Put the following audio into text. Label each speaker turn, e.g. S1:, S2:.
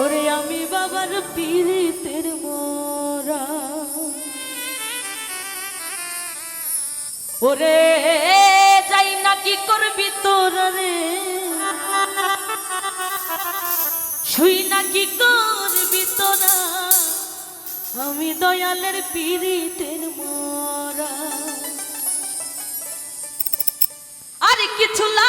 S1: ওরে আমি বাবার পীড়িতের মোরা। ওরে যাই না কি করবি তোর রে? শুই না কি করবি তোরা? আমি দয়ালের পীড়িতের মোরা। আর কিছু না।